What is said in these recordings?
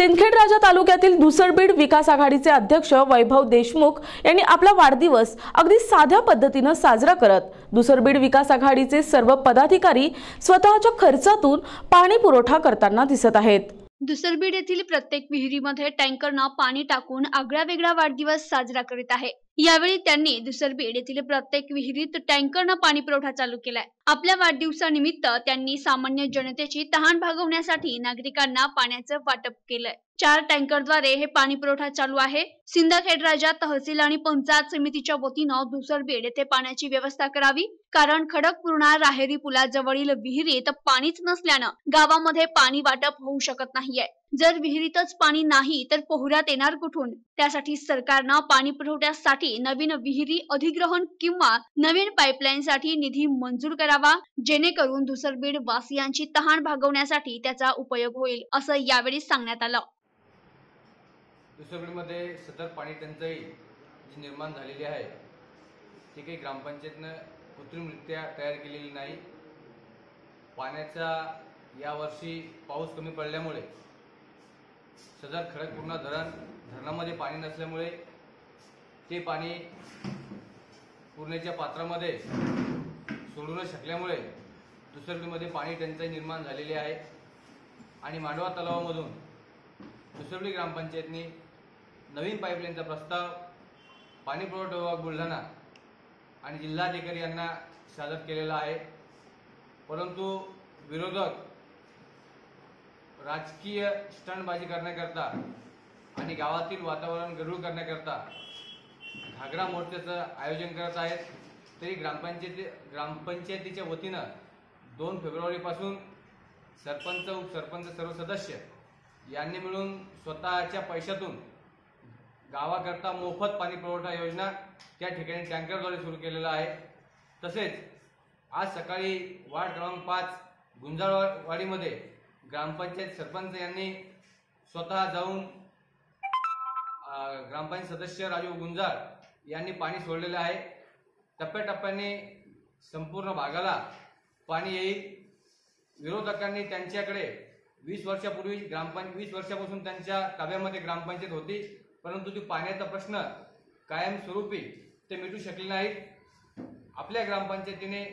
सिंदखेड राजा तालुक्यातील दुसरबीड विकास आघाडीचे अध्यक्ष वैभव देशमुख यांनी आपला वाढदिवस अगदी साध्या पद्धतीनं साजरा करत दुसरबीड विकास आघाडीचे सर्व पदाधिकारी स्वतःच्या खर्चातून पाणी पुरवठा करताना दिसत आहेत. दुसरबीड येथील प्रत्येक विहिरीमध्ये टँकरनं पाणी टाकून आगळा वेगळा वाढदिवस साजरा करीत आहे. यावेळी त्यांनी दुसरबीड येथील प्रत्येक विहिरीत टँकरनं पाणी पुरवठा चालू केलाय. आपल्या वाढदिवसानिमित्त त्यांनी सामान्य जनतेची तहान भागवण्यासाठी नागरिकांना पाण्याचं वाटप केलंय. चार टँकरद्वारे हे पाणी पुरवठा चालू आहे. सिंदखेड राजा तहसील आणि पंचायत समितीच्या वतीनं दुसरबीड येथे पाण्याची व्यवस्था करावी. कारण खडकपूर्णा राहेरी पुलाजवळील विहिरीत पाणीच नसल्यानं गावामध्ये पाणी वाटप होऊ शकत नाहीये. जर विहिरीतच पाणी नाही तर पोहऱ्यात येणार कुठून? त्यासाठी सरकारनं पाणी पुरवठ्यासाठी नवीन विहिरी अधिग्रहण किंवा नवीन पाईपलाईन साठी निधी मंजूर करावा जेणेकरून दुसरबीड वासियांची तहान भागवण्यासाठी त्याचा उपयोग होईल असं यावेळी सांगण्यात आलं. दुसरीकडमध्ये सतत पाणी टंचाई जी निर्माण झालेली आहे ती काही ग्रामपंचायतनं कृत्रिमरित्या तयार केलेली नाही. पाण्याचा यावर्षी पाऊस कमी पडल्यामुळे सदर खडकपूर्णा धरण धरणामध्ये पाणी नसल्यामुळे ते पाणी पूर्णेच्या पात्रामध्ये सोडू न शकल्यामुळे दुसरबीमध्ये पाणी टंचाई निर्माण झालेली आहे. आणि मांडवा तलावामधून दुसरबी ग्रामपंचायतनी नवीन पाईपलाईनचा प्रस्ताव पाणी पुरवठा विभाग बुलढाणा आणि जिल्हाधिकारी यांना सादर केलेला आहे. परंतु विरोधक राजकीय स्टंटबाजी करण्याकरता आणि गावातील वातावरण गढूळ करण्याकरता घागरा मोर्चाचं आयोजन करत आहेत. तरी ग्रामपंचायती ग्रामपंचायतीच्या वतीनं दोन फेब्रुवारीपासून सरपंच उपसरपंच सर्व सदस्य यांनी मिळून स्वतःच्या पैशातून गावाकरता मोफत पाणी पुरवठा योजना त्या ठिकाणी टँकरद्वारे सुरू केलेला आहे. तसेच आज सकाळी वार्ड क्रमांक पाच गुंजाळवाडीमध्ये ग्रामपंचायत सरपंच यांनी स्वतः जाऊन ग्रामपंचायत सदस्य राजू गुंजाळ यांनी पाणी सोडलेलं आहे. टप्प्याटप्प्याने संपूर्ण भागाला पाणी येईल. विरोधकांनी त्यांच्याकडे वीस वर्षापूर्वी ग्रामपंच वीस वर्षापासून त्यांच्या ताब्यामध्ये ग्रामपंचायत होती. परंतु ती पाण्याचा प्रश्न कायमस्वरूपी ते मिटू शकले नाहीत. आपल्या ग्रामपंचायतीने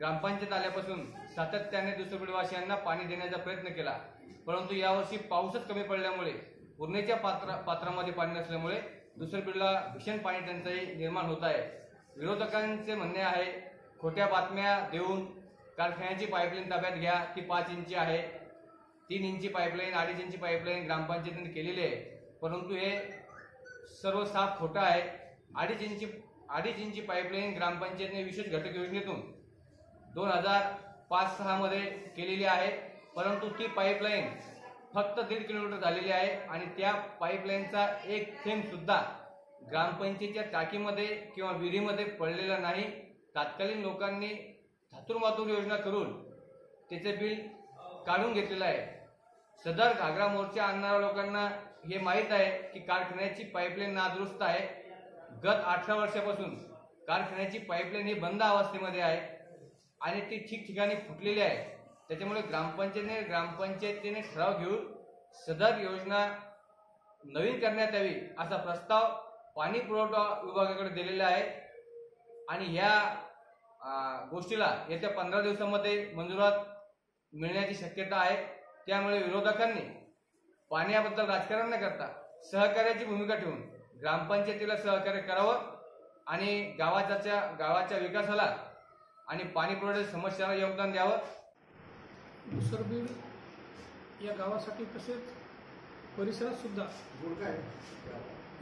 ग्रामपंचायत आल्यापासून सातत्याने दुसरपीडवासियांना पाणी देण्याचा प्रयत्न केला. परंतु यावर्षी पाऊसच कमी पडल्यामुळे पूर्णेच्या पात्र पात्रामध्ये पाणी नसल्यामुळे दुसरपीडला भीषण पाणी टंचाई निर्माण होत आहे. विरोधकांचे म्हणणे आहे खोट्या बातम्या देऊन कारखान्याची पाईपलाईन ताब्यात घ्या. ती पाच इंची आहे. तीन इंची पाईपलाईन अडीच इंची पाईपलाईन ग्रामपंचायतीने केलेली आहे. परंतु हे सर्व साफ खोटं आहे. अडीच इंची अडीच इंची पाईपलाईन ग्रामपंचायतने विशेष घटक योजनेतून दोन हजार पाच सहामध्ये केलेली आहे. परंतु ती पाईपलाईन फक्त दीड किलोमीटर झालेली आहे आणि त्या पाईपलाईनचा एक थेंबसुद्धा ग्रामपंचायतीच्या टाकीमध्ये किंवा विहिरीमध्ये पडलेला नाही. तात्कालीन लोकांनी धातूर योजना करून त्याचे बिल काढून घेतलेलं आहे. सदर घागरा मोर्चा आणणाऱ्या लोकांना हे माहीत आहे की कारखान्याची पाईपलाईन नादुरुस्त आहे. गत अठरा वर्षापासून कारखान्याची पाईपलाईन ही बंद अवस्थेमध्ये आहे आणि ती ठिकठिकाणी फुटलेली आहे. त्याच्यामुळे ग्रामपंचायतीने ग्रामपंचायतीने ठराव घेऊन सदर योजना नवीन करण्यात यावी असा प्रस्ताव पाणी पुरवठा विभागाकडे दिलेला आहे. आणि या गोष्टीला येत्या पंधरा दिवसामध्ये मंजुरात मिळण्याची शक्यता आहे. त्यामुळे विरोधकांनी पाण्याबद्दल राजकारण न करता सहकार्याची भूमिका ठेवून ग्रामपंचायतीला सहकार्य करावं आणि गावाच्या गावाच्या विकासाला आणि पाणी पुरवठ्याच्या समस्याला योगदान द्यावं. दुसरबीड या गावासाठी तसेच परिसरात सुद्धा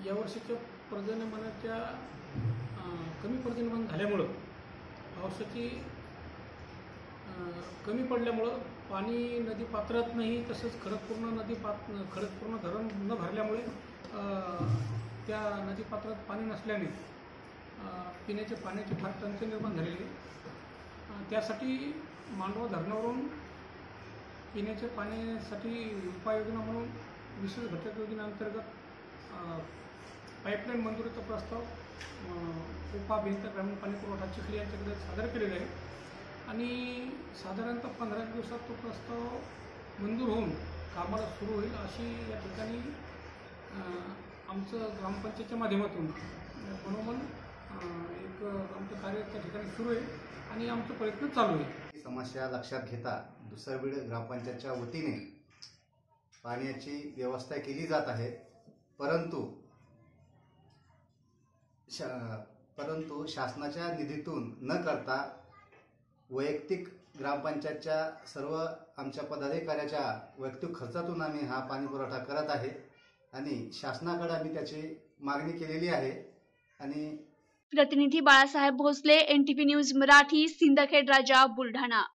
यावर्षीच्या पर्जन्यमानाच्या कमी पर्जन्यमान झाल्यामुळं पावसाची कमी पडल्यामुळं पाणी नदी पात्रात नाही तसंच खडकपूर्ण नदी पात खडकपूर्ण धरण न भरल्यामुळे त्या नदी पात्रात पाणी नसल्याने पिण्याच्या पाण्याची फार टंचाई निर्माण झालेली. आहे त्यासाठी मांडवा धरणावरून पिण्याच्या पाण्यासाठी उपाययोजना म्हणून विशेष घटक योजनेअंतर्गत पाईपलाईन मंजुरीचा प्रस्ताव अ, उपा भिंत ग्रामीण पाणी पुरवठा चिखली यांच्याकडे सादर केलेला आहे. आणि साधारणतः पंधरा दिवसात तो प्रस्ताव मंजूर होऊन कामाला सुरू होईल अशी या ठिकाणी आमचं ग्रामपंचायतच्या माध्यमातून मनोमन एक आमचं कार्य त्या ठिकाणी सुरू आहे आणि आमचा प्रयत्न चालू आहे. समस्या लक्षात घेता दुसरबीड ग्रामपंचायतच्या वतीने पाण्याची व्यवस्था केली जात आहे परंतु शा परंतु शासनाच्या निधीतून न करता वैयक्तिक ग्रामपंचायतच्या सर्व आमच्या पदाधिकाऱ्याच्या वैयक्तिक खर्चातून आम्ही हा पाणी पुरवठा करत आहे. आणि शासनाकडे आम्ही त्याची मागणी केलेली आहे. आणि प्रतिनिधी बाळासाहेब भोसले एनटीपी न्यूज मराठी सिंदखेड राजा बुलढाणा.